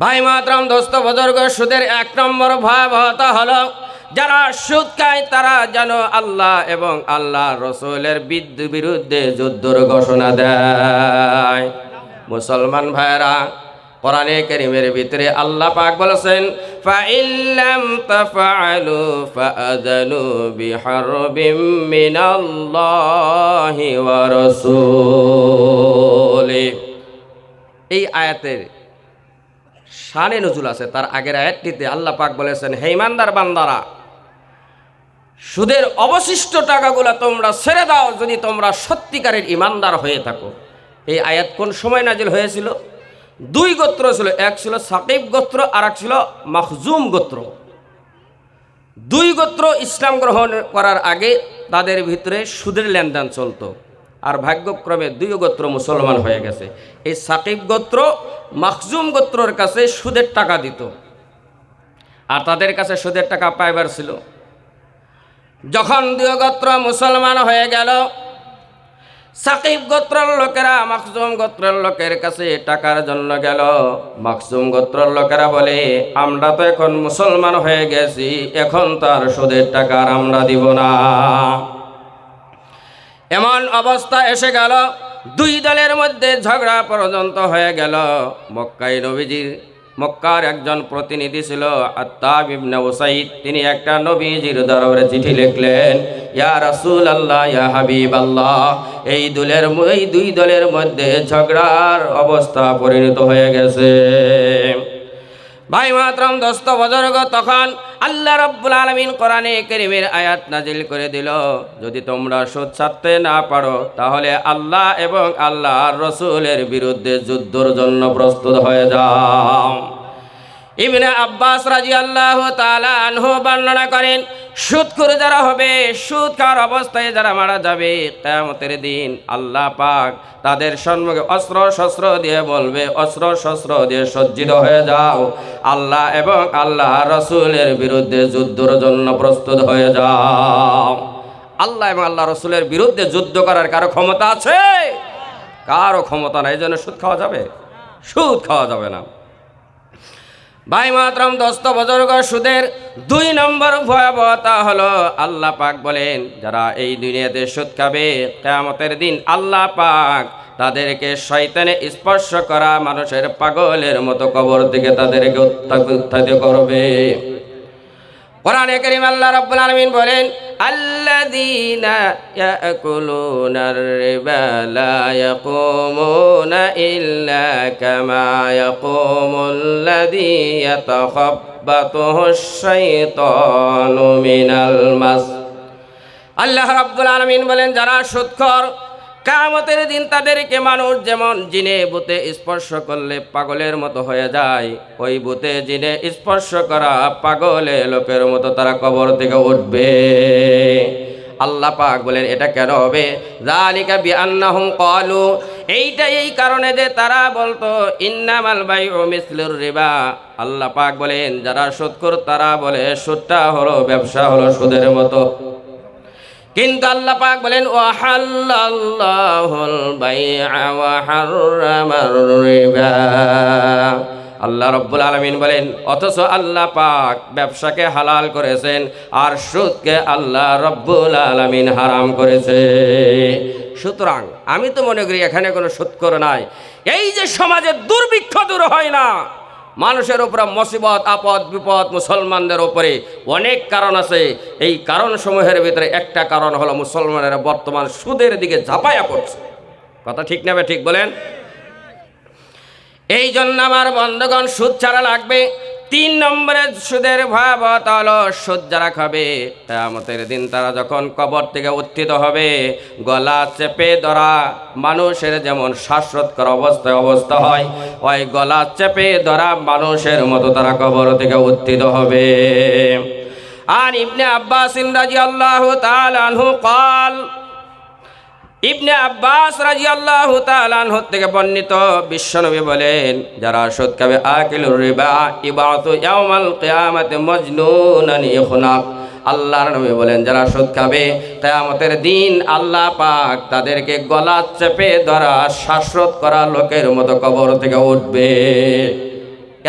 ভাই মাতরম দোস্ত বুজুর্গ, সুদের এক নম্বর ভয়াবহতা হলো, যারা সুদ খায় তারা যেন আল্লাহ এবং আল্লাহ রসুলের বিদ্যু বিরুদ্ধে যুদ্ধর ঘোষণা দেয়। মুসলমান ভাইরা কোরআনে কারীমের ভিতরে আল্লাহ পাক বলেছেন, ফাইল্লাম তাফআলু ফাআযানু বিহারবিম মিনাল্লাহি ওয়া রাসূলিহি এই আয়াতের শানে নজুল আছে, তার আগের আয়াতটিতে আল্লাহ পাক বলেছেন, হে ইমানদার বান্দারা, সুদের অবশিষ্ট টাকাগুলো তোমরা ছেড়ে দাও যদি তোমরা সত্যিকারের ইমানদার হয়ে থাকো। এই আয়াত কোন সময় নাজিল হয়েছিল? দুই গোত্র ছিল, এক ছিল সাকিব গোত্র আর এক ছিল মখজুম গোত্র। দুই গোত্র ইসলাম গ্রহণ করার আগে তাদের ভিতরে সুদের লেনদেন চলতো। আর ভাগ্যক্রমে দুই গোত্র মুসলমান হয়ে গেছে। এই সাকিব গোত্র মাকজুম গোত্রর কাছে সুদের টাকা দিত। আর তাদের কাছে সুদের টাকা পাইবার ছিল। যখন দুই গোত্র মুসলমান হয়ে গেল, সাকিব গোত্রের লোকেরা মাকসুম গোত্রের লোকের কাছে টাকার জন্য গেল। মাকসুম গোত্রের লোকেরা বলে, আমরা তো এখন মুসলমান হয়ে গেছি, এখন তার সুদের টাকা আর আমরা দিব না। এমন অবস্থা এসে গেল, দুই দলের মধ্যে ঝগড়া পর্যন্ত হয়ে গেল। মক্কাই নবীজির, মক্কার একজন প্রতিনিধি ছিল আত্তাব ইবনে ওসাইদ তিনি একটা নবীজির দরবারে চিঠি লিখলেন, ইয়া রাসূল আল্লাহ ইয়া হাবিব আল্লাহ এই দুলের এই দুই দলের মধ্যে ঝগড়ার অবস্থা পরিণত হয়ে গেছে। ভাই মাতরম দোস্ত বজর্গ তখন আল্লাহ রব্বুল আলমিন কোরআনে কেরিমের আয়াত নাজিল করে দিল। যদি তোমরা সুদ ছাড়তে না পারো, তাহলে আল্লাহ এবং আল্লাহ রসুলের বিরুদ্ধে যুদ্ধর জন্য প্রস্তুত হয়ে যাও। ইবনে আব্বাস রাজি আল্লাহ আনহু বর্ণনা করেন সুদ করে যারা হবে সুদ খাওয়ার অবস্থায় যারা মারা যাবে, কেয়ামতের দিন আল্লাহ পাক তাদের সম্মুখে অস্ত্র শস্ত্র দিয়ে বলবে অস্ত্র শস্ত্র দিয়ে সজ্জিত হয়ে যাও। আল্লাহ এবং আল্লাহ রসুলের বিরুদ্ধে যুদ্ধর জন্য প্রস্তুত হয়ে যাও। আল্লাহ এবং আল্লাহ রসুলের বিরুদ্ধে যুদ্ধ করার কারও ক্ষমতা আছে? কারও ক্ষমতা নাই, এই জন্য সুদ খাওয়া যাবে? সুদ খাওয়া যাবে না। ভাই মাতরম দস্ত বজর্গ সুদের দুই নম্বর ভয়াবহতা হলো আল্লাহ পাক বলেন, যারা এই দুনিয়াতে সুদ খাবে, কেয়ামতের দিন আল্লাহ পাক তাদেরকে শয়তানে স্পর্শ করা মানুষের পাগলের মতো কবর থেকে তাদেরকে উত্থাপ- উত্থাপিত করবে। কোরআনে করিম আল্লাহ রাব্বুল আলামিন বলেন, আল্লাযীনা ইয়াকুলুনার রিবা লা ইয়াকুমুনা ইল্লা কামা ইয়াকুমুল্লাযী ইয়াতাখাব্বাতুহুশ শাইতানু মিনাল মাস আল্লাহ রাব্বুল আলামিন বলেন, যারা সুদখোর কামতের দিন তাদেরকে মানুষ যেমন জিনে বুতে স্পর্শ করলে পাগলের মতো হয়ে যায়, ওই বুতে জিনে স্পর্শ করা পাগলে লোকের মতো তারা কবর থেকে উঠবে। আল্লাহ পাক বলেন, এটা কেন হবে? জালিকা বিআন্নাহুম ক্বালু, এইটা এই কারণে যে তারা বলতো, ইন্নামাল বাইউ মিসলুর রিবা। আল্লাহ পাক বলেন, যারা সুদখোর তারা বলে, সুদটা হলো ব্যবসা, হলো সুদের মতো। কিন্তু আল্লাহ পাক বলেন ও বাইআ ওয়া আল্লাহ রব্বুল আলমিন বলেন, অথচ আল্লাহ পাক ব্যবসাকে হালাল করেছেন আর সুদকে আল্লাহ রব্বুল আলমিন হারাম করেছে। সুতরাং আমি তো মনে করি এখানে কোনো সুদ করে নাই। এই যে সমাজে দুর্ভিক্ষ দূর হয় না মানুষের উপরে মুসিবত, আপদ, বিপদ, মুসলমানদের উপরে অনেক কারণ আছে। এই কারণসমূহের ভিতরে একটা কারণ হলো মুসলমানের বর্তমান সুদের দিকে ঝাঁপাইয়া পড়ছে। কথা ঠিক নেবে ঠিক বলেন? এই জন্য আমার বন্ধগণ, সুদ ছাড়া লাগবে। তিন নম্বরে সুদের ভয়াবহতা হলো সুদ যারা খাবে, কেয়ামতের দিন তারা যখন কবর থেকে উত্থিত হবে, গলা চেপে ধরা, মানুষের যেমন শ্বাসরোধকর অবস্থায় অবস্থা হয়, ওই গলা চেপে ধরা মানুষের মতো তারা কবর থেকে উত্থিত হবে। আর ইবনে আব্বাস রাজি আল্লাহ তালানহু কাল ইবনে আব্বাস রাজি আল্লাহ তালানহ থেকে বর্ণিত বিশ্বনবী বলেন, যারা সুদ খাবে আকিলুর রিবা, ইবাতু ইয়াউমাল কিয়ামাতে মজনুনান ইখনাক আল্লাহর নবী বলেন, যারা সুদ খাবে কিয়ামতের দিন আল্লাহ পাক তাদেরকে গলা চেপে ধরা, শ্বাসরোধ করা লোকের মতো কবর থেকে উঠবে।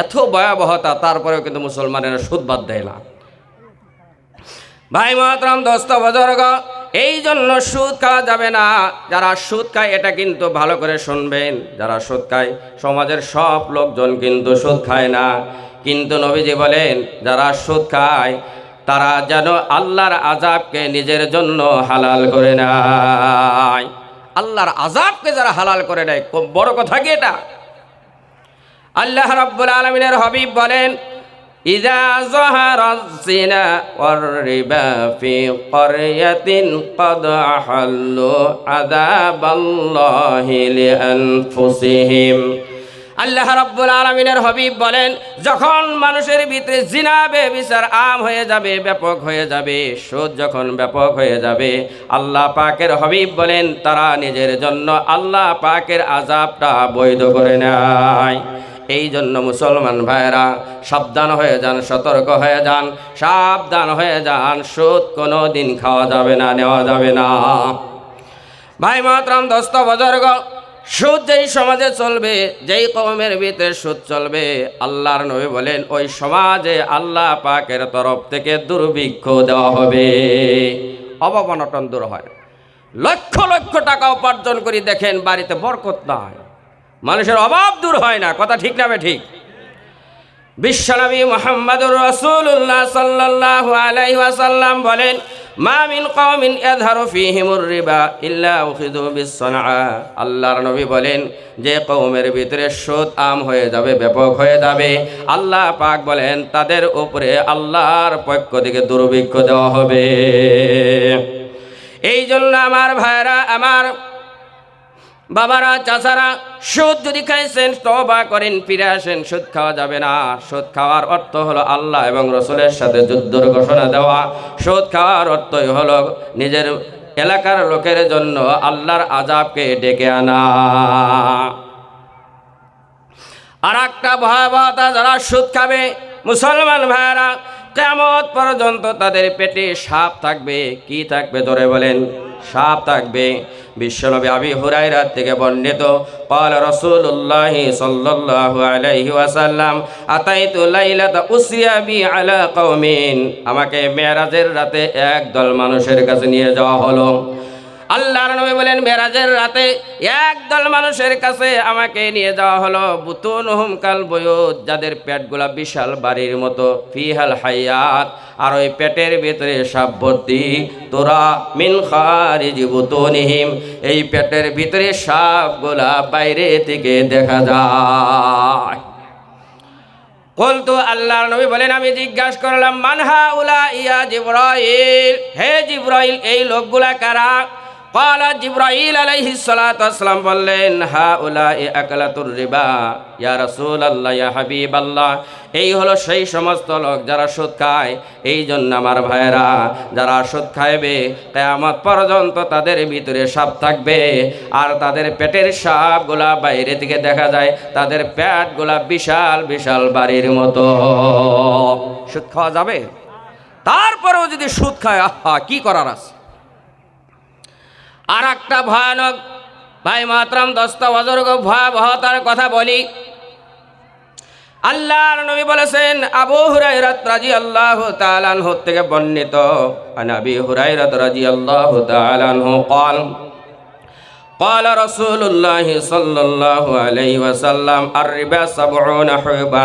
এত ভয়াবহতা, তারপরেও কিন্তু মুসলমানেরা সুদ বাদ দেয় না। ভাই মহাতরম, দোস্ত, বজর্গ এই জন্য সুদ খাওয়া যাবে না। যারা সুদ খায়, এটা কিন্তু ভালো করে শুনবেন। যারা সুদ খায়, সমাজের সব লোকজন কিন্তু সুদ খায় না। কিন্তু নবীজি বলেন, যারা সুদ খায়, তারা যেন আল্লাহর আজাবকে নিজের জন্য হালাল করে নেয়। আল্লাহর আজাবকে যারা হালাল করে নেয়, খুব বড় কথা কি এটা? আল্লাহ রাব্বুল আলমিনের হবিব বলেন إذا ظهر الزنا والربا في قرية قد أحلوا عذاب الله لأنفسهم আল্লাহ রাব্বুল আলমিনের হবিব বলেন যখন মানুষের ভিতরে জিনাবে বিচার আম হয়ে যাবে ব্যাপক হয়ে যাবে সুদ যখন ব্যাপক হয়ে যাবে আল্লাহ পাকের হবিব বলেন তারা নিজের জন্য আল্লাহ পাকের আজাবটা বৈধ করে নেয় এই জন্য মুসলমান ভাইরা সাবধান হয়ে যান, সতর্ক হয়ে যান, সাবধান হয়ে যান, সুদ কোনো দিন খাওয়া যাবে না, নেওয়া যাবে না। ভাই মাতরাম দস্ত, বজর্গ, সুদ যেই সমাজে চলবে, যেই কমের ভিতরে সুদ চলবে, আল্লাহর নবী বলেন, ওই সমাজে আল্লাহ পাকের তরফ থেকে দুর্ভিক্ষ দেওয়া হবে। অভাব অনটন দূর হয়। লক্ষ লক্ষ টাকা উপার্জন করি দেখেন, বাড়িতে বরকত নাই। মানুষের অভাব দূর হয় না, কথা ঠিক না ঠিক। বিশ্বনবী মোহাম্মদুর রসুল্লাহ সাল্লাহ আলাই ওয়াসাল্লাম বলেন, মা মিন কওমিন ইয়াযহারু ফীহিমুর রিবা ইল্লা উখিযু বিসসানআ। আল্লাহর নবী বলেন, যে কওমের ভিতরে সুদ, আম হয়ে যাবে, ব্যাপক হয়ে যাবে। আল্লাহ পাক বলেন, তাদের উপরে আল্লাহর পক্ষ থেকে দুর্ভিক্ষ দেওয়া হবে। এই জন্য আমার ভাইরা আমার বাবারা, চাচারা, সুদ যদি খাইছেন তবা করেন, ফিরে আসেন, সুদ খাওয়া যাবে না। সুদ খাওয়ার অর্থ হলো আল্লাহ এবং রসুলের সাথে যুদ্ধর ঘোষণা দেওয়া। সুদ খাওয়ার অর্থই হলো নিজের এলাকার লোকের জন্য আল্লাহর আজাবকে ডেকে আনা। আর একটা ভয়াবহতা, যারা সুদ খাবে, মুসলমান ভাইয়ারা কেমত পর্যন্ত তাদের পেটে সাপ থাকবে কি থাকবে ধরে বলেন সাপ থাকবে বিশ্বনবী আবি হুরাইরাত থেকে বর্ণিত قال رسول الله صلى الله عليه وسلم اتيت ليله اسري بي على قوم আমাকে মেরাজের রাতে এক দল মানুষের কাছে নিয়ে যাওয়া হলো আল্লাহর নবী বলেন, মেরাজের রাতে একদল মানুষের কাছে আমাকে নিয়ে যাওয়া হলো বুতুন হুমকাল বয়ুত, যাদের পেটগুলা বিশাল বাড়ির মতো, ফিহাল হাইয়াত আর ওই পেটের ভিতরে সাপ ভর্তি তোরা মিন খারিজি বুতুনিহিম, এই পেটের ভিতরে সাপগুলা বাইরে থেকে দেখা যায়। বলতো আল্লাহর নবী বলেন, আমি জিজ্ঞাসা করলাম মানহা উলা ইয়া জিব্রাইল, হে জিব্রাইল, এই লোকগুলা কারা? কালা জিব্রাইল আলাইহি সালাতাম বললেন হা উলা এ আকলাতুর রিবা ইয়া রাসূল আল্লাহ ইয়া হাবিব আল্লাহ এই হলো সেই সমস্ত লোক যারা সুদ খায়। এই জন্য আমার ভাইয়েরা, যারা সুদ খাইবে, কেয়ামত পর্যন্ত তাদের ভিতরে সাপ থাকবে। আর তাদের পেটের সাপগুলা বাইরে থেকে দেখা যায়, তাদের প্যাটগুলা বিশাল বিশাল বাড়ির মতো। সুদ খাওয়া যাবে? তারপরেও যদি সুদ খায়, আহা, কি করার আছে? আর একটা ভয়ানক ভাই মাতরাম দস্ত অজর্গ ভয়াবহতার কথা বলি আল্লাহর নবী বলেছেন আবু হুরাইরাত রাজি আল্লাহ তালানহু থেকে বর্ণিত আন আবি হুরাইরাত রাজি আল্লাহ তালানহু قال قال رسول الله صلى الله عليه وسلم الربا سبعون حبا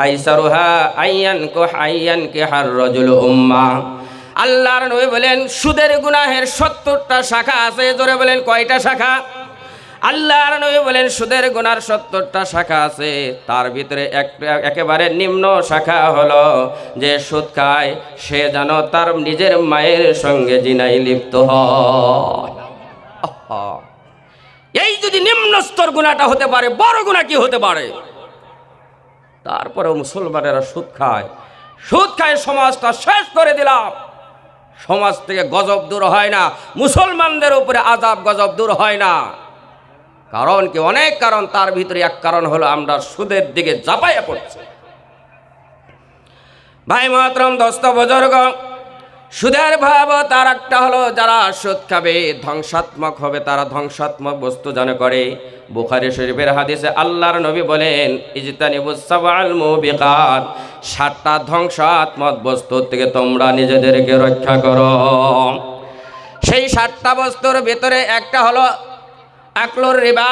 أيسرها أن ينكح أن ينكح الرجل أمه আল্লাহর নবী বলেন, সুদের গুনাহের সত্তরটা শাখা আছে, জোরে বলেন কয়টা শাখা? আল্লাহর নবী বলেন, সুদের গুনার সত্তরটা শাখা আছে, তার ভিতরে একেবারে নিম্ন শাখা হলো, যে সুদ খায়, সে যেন তার নিজের মায়ের সঙ্গে জিনাই লিপ্ত হয়। এই যদি নিম্ন স্তর গুণাটা হতে পারে, বড় গুণা কি হতে পারে? তারপরেও মুসলমানেরা সুদ খায়। সুদ খায় সমাজটা শেষ করে দিলাম। সমাজ থেকে গজব দূর হয় না, মুসলমানদের উপরে আজাব গজব দূর হয় না। কারণ কি? অনেক কারণ, তার ভিতরে এক কারণ হলো আমরা সুদের দিকে জাপাইয়া পড়ছি। ভাই মহাতরম দস্ত, বজর্গ সুদের তার একটা হলো, যারা সুদ খাবে, ধ্বংসাত্মক হবে, তারা ধ্বংসাত্মক বস্তু জানে করে। বুখারি শরীফের হাদিসে আল্লাহর নবী বলেন ইজতানিবুসাবাল মুবিকাত সাতটা ধ্বংসাত্মক বস্তুর থেকে তোমরা নিজেদেরকে রক্ষা করো। সেই সাতটা বস্তুর ভিতরে একটা হলো আকলুর রিবা।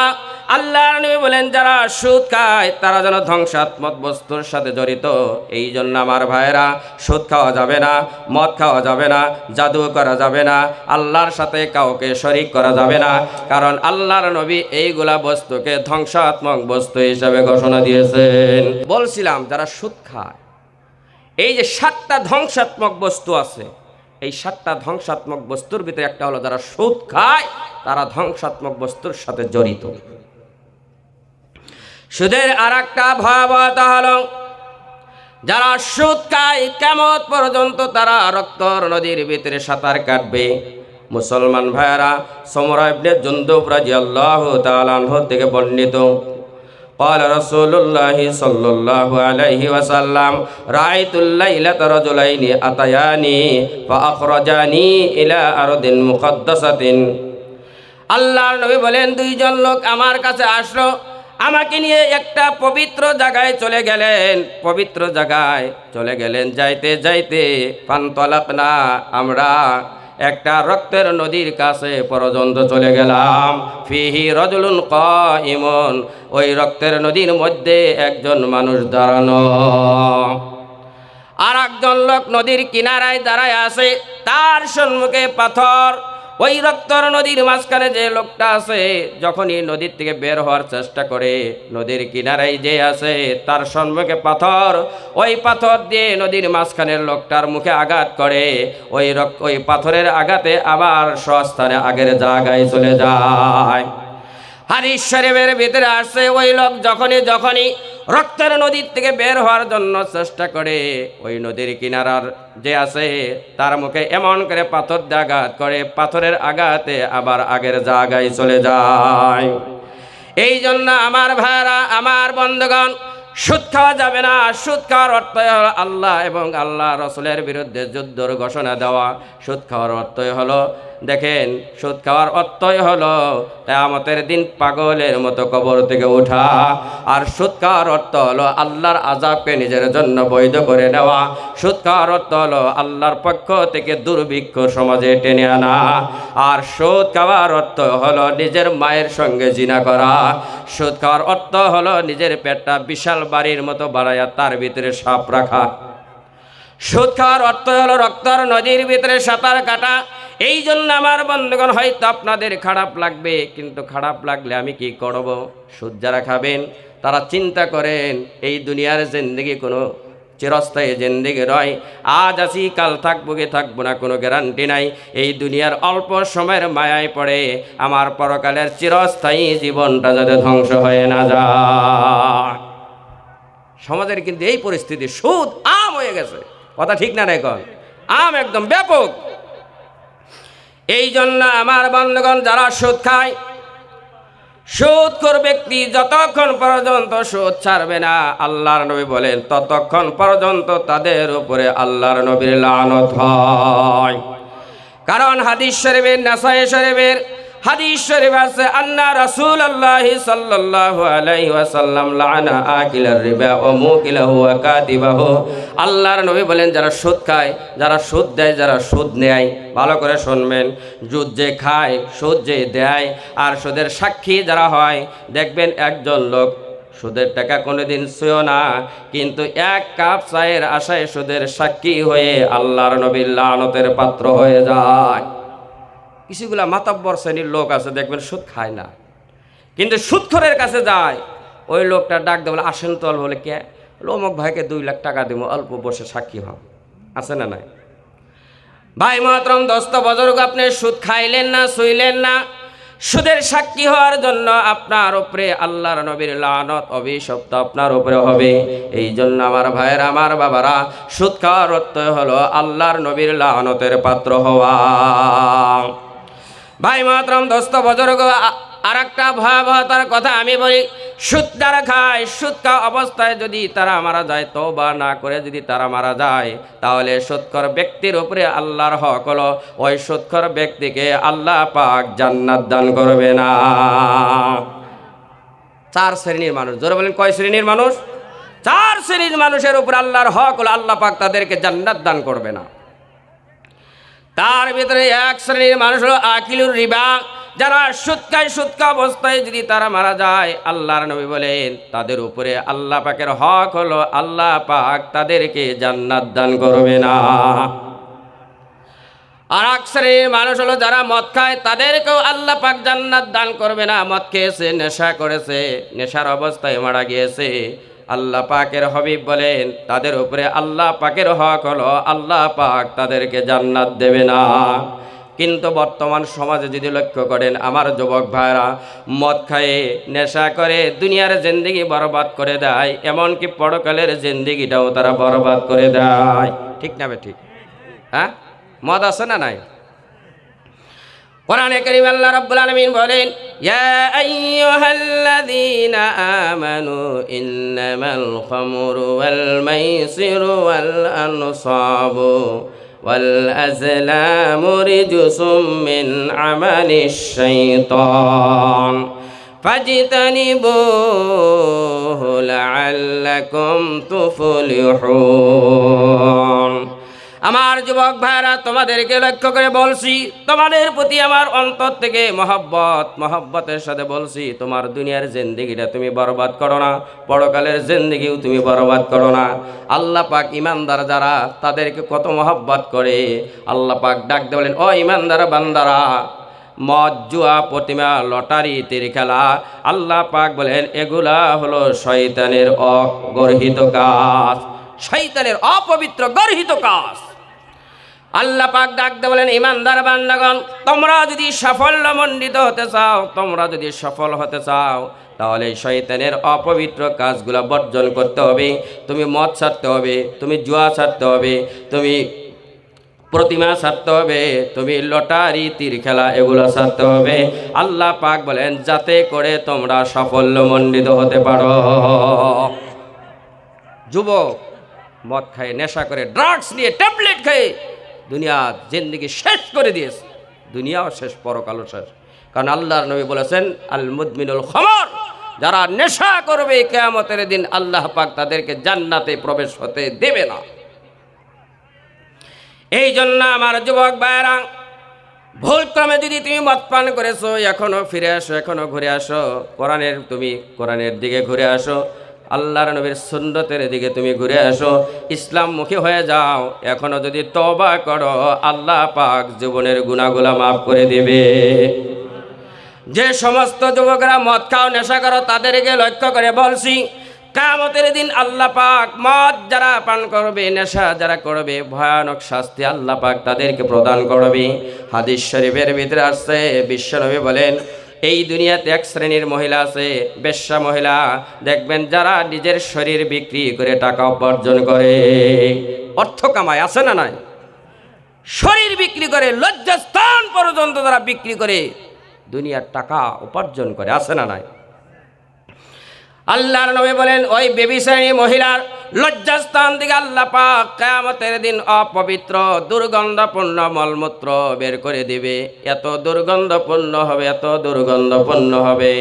আল্লাহ নবী বলেন, যারা সুদ খায়, তারা যেন ধ্বংসাত্মক বস্তুর সাথে জড়িত। এই জন্য আমার ভাইয়েরা, সুদ খাওয়া যাবে না, মদ খাওয়া যাবে না, জাদু করা যাবে না, আল্লাহর সাথে কাউকে শরিক করা যাবে না, কারণ আল্লাহর নবী এইগুলা বস্তুকে ধ্বংসাত্মক বস্তু হিসাবে ঘোষণা দিয়েছেন। বলছিলাম, যারা সুদ খায়, এই যে সাতটা ধ্বংসাত্মক বস্তু আছে এই সাতটা ধ্বংসাত্মক বস্তুর ভিতরে একটা হলো যারা সুদ খায়, তারা ধ্বংসাত্মক বস্তুর সাথে জড়িত। সুদের আর একটা ভয়াবহতা হলো, যারা সুদ খায়, কেমত পর্যন্ত তারা রক্তর নদীর ভিতরে সাঁতার কাটবে। মুসলমান ভাইয়েরা সমরা ইবনে জুন্দুব রাদিয়াল্লাহু তাআলা আনহু থেকে বর্ণিত قال رسول الله صلى الله عليه وسلم رأيت الليلة رجلين أتياني فأخرجاني إلى أرض مقدسة আল্লাহর নবী বলেন দুইজন লোক আমার কাছে আসলো আমাকে নিয়ে একটা পবিত্র জায়গায় চলে গেলেন পবিত্র জায়গায় চলে গেলেন যাইতে যাইতে পান্তলাপ না আমরা একটা রক্তের নদীর কাছে পর্যন্ত চলে গেলাম। ফিহি রজলুন ক ইমন ওই রক্তের নদীর মধ্যে একজন মানুষ দাঁড়ানো। আর একজন লোক নদীর কিনারায় দাঁড়ায় আছে, তার সম্মুখে পাথর। ওই রক্তর নদীর মাঝখানে যে লোকটা আছে, যখনই নদীর থেকে বের হওয়ার চেষ্টা করে, নদীর কিনারায় যে আছে, তার সম্মুখে পাথর, ওই পাথর দিয়ে নদীর মাঝখানের লোকটার মুখে আঘাত করে। ওই রক- ওই পাথরের আঘাতে আবার স্বস্থানে আগের জায়গায় চলে যায়। শরীফের ভিতরে আসছে, ওই লোক যখনই যখনই রক্তের নদীর থেকে বের হওয়ার জন্য চেষ্টা করে। ওই নদীর কিনারার যে আছে, তার মুখে এমন করে পাথর আঘাত করে, পাথরের আঘাতে আবার আগের জায়গায় চলে যায়। এই জন্য আমার ভাইরা, আমার বন্ধুগণ, সুদ খাওয়া যাবে না। সুদ খাওয়ার অর্থ হলো আল্লাহ এবং আল্লাহ রসুলের বিরুদ্ধে যুদ্ধর ঘোষণা দেওয়া। সুদ খাওয়ার অর্থই হলো দেখেন, সুদ খাওয়ার অর্থই হলো কেয়ামতের দিন পাগলের মতো কবর থেকে ওঠা আর সুদ খাওয়ার অর্থ হলো আল্লাহর আজাবকে নিজের জন্য বৈধ করে নেওয়া। সুদ খাওয়ার অর্থ হলো আল্লাহর পক্ষ থেকে দুর্ভিক্ষ সমাজে টেনে আনা। আর সুদ খাওয়ার অর্থ হলো নিজের মায়ের সঙ্গে জিনা করা। সুদ খাওয়ার অর্থ হলো নিজের পেটটা বিশাল বাড়ির মতো বাড়াইয়া তার ভিতরে সাপ রাখা। সুদ খাওয়ার অর্থ হলো রক্তর নদীর ভিতরে সাঁতার কাটা। এই জন্য আমার বন্ধুগণ, হয়তো আপনাদের খারাপ লাগবে, কিন্তু খারাপ লাগলে আমি কি করব? সুদ যারা খাবেন, তারা চিন্তা করেন, এই দুনিয়ার জিন্দগি কোনো চিরস্থায়ী জিন্দিগি রয় আজ আছি, কাল থাকব কি থাকব না, কোনো গ্যারান্টি নাই। এই দুনিয়ার অল্প সময়ের মায়ায় পড়ে আমার পরকালের চিরস্থায়ী জীবনটা যাতে ধ্বংস হয়ে না যায়। সমাজের কিন্তু এই পরিস্থিতি সুদ আম হয়ে গেছে। কথা ঠিক না রে আম একদম ব্যাপক। এই জন্য আমার বন্ধুগণ, যারা সুদ খায়, সুদ কর ব্যক্তি যতক্ষণ পর্যন্ত সুদ ছাড়বে না, আল্লাহর নবী বলেন, ততক্ষণ পর্যন্ত তাদের উপরে আল্লাহর নবীর লানত হয়। কারণ হাদিস শরীফের, নাসাই শরীফের হাদিস শরীফ আছে, আন্না রাসূল আল্লাহ সাল্লাল্লাহু আলাইহি ওয়াসাল্লাম লানা আকিলার রিবা ও মুকিলাহু ওয়া কাতিবাহু। আল্লাহর নবী বলেন, যারা সুদ খায়, যারা সুদ দেয়, যারা সুদ নেয়, ভালো করে শুনবেন। সুদ যে খায়, সুদ যে দেয়, আর সুদের সাক্ষী যারা হয়, দেখবেন একজন লোক সুদের টাকা কোনোদিন ছুঁয়ো না, কিন্তু এক কাপ চায়ের আশায় সুদের সাক্ষী হয়ে আল্লাহর নবীর লানতের পাত্র হয়ে যায়। কিছুগুলা মাতাব্বর শ্রেণির লোক আছে, দেখবেন সুদ খায় না। কিন্তু সুদখরের কাছে যায়, ওই লোকটা ডাক দেবো আসেন তো। অল্প বলে, কে? অমুক ভাইকে দুই লাখ টাকা দেবো, অল্প বসে সাক্ষী হন। আছে না নাই? ভাই মহাতরম দোস্ত, বজর্গ, আপনি সুদ খাইলেন না শুইলেন না? সুদের সাক্ষী হওয়ার জন্য আপনার উপরে আল্লাহর নবীর লানত, অভিশপ্ত আপনার উপরে হবে। এই জন্য আমার ভাইয়ের, আমার বাবারা, সুদ খাওয়ার অর্থ হলো আল্লাহর নবীর লানতের পাত্র হওয়া। ভাই মাতরম দোস্ত বজর্গ আর একটা ভয়াবহতার কথা আমি বলি, সুদ যারা খায়, সুদ খাওয়া অবস্থায় যদি তারা মারা যায় তো বা না করে যদি তারা মারা যায়, তাহলে সুৎকর ব্যক্তির উপরে আল্লাহর হক হলো, ওই সুৎকর ব্যক্তিকে আল্লাহ পাক জান্নাত দান করবে না। চার শ্রেণির মানুষ, জোরে বলেন কয় শ্রেণির মানুষ? চার শ্রেণির মানুষের উপর আল্লাহর হক হলো, আল্লাহ পাক তাদেরকে জান্নাত দান করবে না। তার ভিতরে এক শ্রেণির মানুষ হলো আকিলুর রিবা, যারা সুৎকায় সুৎকা অবস্থায় যদি তারা মারা যায়, আল্লাহর নবী বলেন, তাদের উপরে আল্লাহ পাকের হক হলো আল্লাহ পাক তাদেরকে জান্নাত দান করবে না। আর এক শ্রেণির মানুষ হলো যারা মদ খায়, তাদেরকেও আল্লাহ পাক জান্নাত দান করবে না। মদ খেয়েছে, নেশা করেছে, নেশার অবস্থায় মারা গিয়েছে। আল্লাহ পাকের হবিব বলেন, তাদের উপরে আল্লাহ পাকের হক হলো আল্লাহ পাক তাদেরকে জান্নাত দেবে না। কিন্তু বর্তমান সমাজে যদি লক্ষ্য করেন, আমার যুবক ভাইরা, মদ খায়ে, নেশা করে, দুনিয়ার জিন্দিগি বরবাদ করে দেয়, এমনকি পরকালের জিন্দিগিটাও তারা বরবাদ করে দেয়। ঠিক না ঠিক? হ্যাঁ? মদ আছে না নাই? কোরআনে করিম আল্লাহ রাব্বুল আলামিন বলেন শাইতান ফাজতানিবুহু লাআল্লাকুম তুফলিহুন। আমার যুবক ভাইরা তোমাদেরকে লক্ষ্য করে বলছি, তোমাদের প্রতি আমার অন্তর থেকে মহব্বত, মহব্বতের সাথে বলছি, তোমার দুনিয়ার জিন্দিগিটা তুমি বরবাদ করো না, পরকালের জিন্দিগিও তুমি বরবাদ করো না। আল্লাহ পাক ইমানদার যারা, তাদেরকে কত মহব্বত করে। আল্লাহ পাক ডাক দিয়ে বলেন, ও ইমানদার বান্দারা, মদ, জুয়া, প্রতিমা, লটারি, তীর খেলা, আল্লাহ পাক বলেন, এগুলা হলো শয়তানের অগর্হিত কাজ, শয়তানের অপবিত্র গর্হিত কাজ। আল্লাহ পাক ডাকতে বলেন, ইমানদার বান্দাগণ, তোমরা যদি সাফল্য মণ্ডিত হতে চাও, তোমরা যদি সফল হতে চাও, তাহলে শয়তানের অপবিত্র কাজগুলো বর্জন করতে হবে। তুমি মদ ছাড়তে হবে, তুমি জুয়া ছাড়তে হবে, তুমি প্রতিমা ছাড়তে হবে, তুমি লটারি, তীর খেলা, এগুলো ছাড়তে হবে। আল্লাহ পাক বলেন, যাতে করে তোমরা সাফল্য মণ্ডিত হতে পারো। যুবক মদ খায়, নেশা করে ড্রাগস নিয়ে ট্যাবলেট খেয়ে। দুনিয়া জিন্দিগি শেষ করে দিয়েছে। দুনিয়াও শেষ, পরকালও শেষ। কারণ আল্লাহর নবী বলেছেন আল মুদমিনুল খমর, যারা নেশা করবে কেয়ামতের দিন আল্লাহ পাক তাদেরকে জান্নাতে প্রবেশ হতে দেবে না। এই জন্য আমার যুবক ভাইয়েরা ভুল ক্রমে যদি তুমি মদ পান করেছ, এখনও ফিরে আসো, এখনও ঘুরে আসো। কোরআনের, তুমি কোরআনের দিকে ঘুরে আসো। আল্লাহর নবীর সুন্নতের দিকে তুমি ঘুরে আসো। ইসলাম মুখী হয়ে যাও। এখনও যদি তবা করো, আল্লাহ পাক জীবনের গুণাগুলা মাফ করে দিবে। যে সমস্ত যুবকরা মদ খাও, নেশা করো, তাদেরকে লক্ষ্য করে বলছি কামতের দিন আল্লাহ পাক মদ যারা পান করবে, নেশা যারা করবে, ভয়ানক শাস্তি আল্লাহ পাক তাদেরকে প্রদান করবে। হাদিস শরীফের ভিতরে আসছে বিশ্বনবী বলেন এই দুনিয়াতে এক শ্রেণির মহিলা আছে, বেশ্যা মহিলা। দেখবেন যারা নিজের শরীর বিক্রি করে টাকা উপার্জন করে। অর্থ কামায়, আছে না নাই? শরীর বিক্রি করে, লজ্জাস্থান পর্যন্ত তারা বিক্রি করে, দুনিয়ার টাকা উপার্জন করে, আছে না নাই? আল্লাহর নবী বলেন, ওই বেবিশ্রেণী মহিলার লজ্জাস্থান থেকে আল্লাহ পাক কেয়ামতের দিন অপবিত্র, দুর্গন্ধপূর্ণ মলমূত্র বের করে দিবে। এত দুর্গন্ধপূর্ণ হবে, এত দুর্গন্ধপূর্ণ হবে।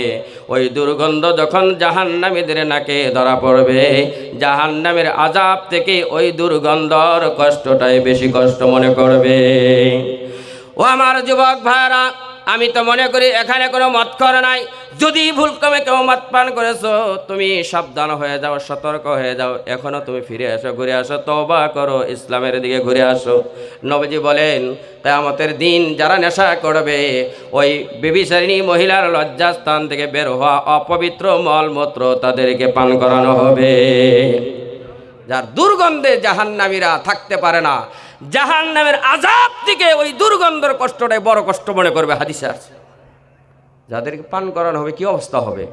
ওই দুর্গন্ধ যখন জাহান্নামীদের নাকে ধরা পড়বে, জাহান্নামের আজাব থেকে ওই দুর্গন্ধর কষ্টটাই বেশি কষ্ট মনে করবে। ও আমার যুবক ভাইরা আমি তো মনে করি এখানে কোনো মত করা নাই। যদি ভুল কমে কেউ মত পান করেছ, তুমি সাবধান হয়ে যাও, সতর্ক হয়ে যাও। এখনও তুমি ফিরে আসো ঘুরে আসো তবা করো, ইসলামের দিকে ঘুরে আসো। নবজি বলেন তাই আমাদের দিন যারা নেশা করবে, ওই বিবিচারিণী মহিলার লজ্জাস্থান থেকে বের হওয়া অপবিত্র মলমূত্র তাদেরকে পান করানো হবে। যার দুর্গন্ধে জাহান্নামীরা থাকতে পারে না জাহান্নামের আজাব থেকে ওই দুর্গন্ধের কষ্টটাই বড় কষ্ট মনে করবে হাদিসে আছে যাদেরকে পান করানো হবে, কি অবস্থা হবে?